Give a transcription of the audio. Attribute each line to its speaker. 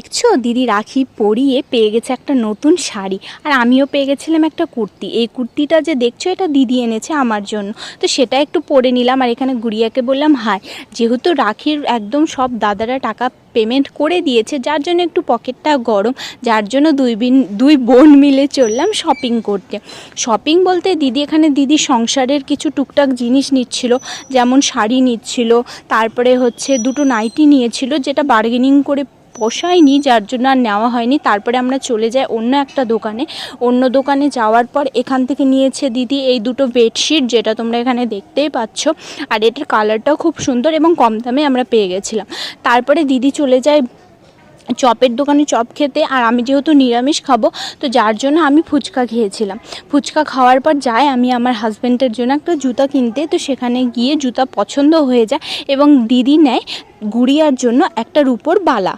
Speaker 1: দেখছ? দিদি রাখি পরিয়ে পেয়ে গেছে একটা নতুন শাড়ি। আর আমিও পেয়ে গেছিলাম একটা কুর্তি। এই কুর্তিটা যে দেখছ, এটা দিদি এনেছে আমার জন্য। তো সেটা একটু পরে নিলাম আর এখানে গুড়িয়াকে বললাম, হাই, যেহেতু রাখির একদম সব দাদারা টাকা পেমেন্ট করে দিয়েছে, যার জন্য একটু পকেটটা গরম, যার জন্য দুই বিন, দুই বোন মিলে চললাম শপিং করতে। শপিং বলতে দিদি এখানে দিদি সংসারের কিছু টুকটাক জিনিস নিচ্ছিল, যেমন শাড়ি নিচ্ছিল, তারপরে হচ্ছে দুটো নাইটি নিয়েছিল, যেটা বার্গেনিং করে পোষায়নি, যার জন্য আর নেওয়া হয়নি। তারপরে আমরা চলে যাই অন্য একটা দোকানে। অন্য দোকানে যাওয়ার পর এখান থেকে নিয়েছে দিদি এই দুটো বেডশিট, যেটা তোমরা এখানে দেখতেই পাচ্ছ। আর এটার কালারটাও খুব সুন্দর এবং কম দামে আমরা পেয়ে গেছিলাম। তারপরে দিদি চলে যায় চপের দোকানে চপ খেতে। আর আমি যেহেতু নিরামিষ খাব, তো যার জন্য আমি ফুচকা খেয়েছিলাম। ফুচকা খাওয়ার পর যাই আমি আমার হাজব্যান্ডের জন্য একটা জুতা কিনতে। তো সেখানে গিয়ে জুতা পছন্দ হয়ে যায় এবং দিদি নেয় গুড়িয়ার জন্য একটা রূপোর বালা।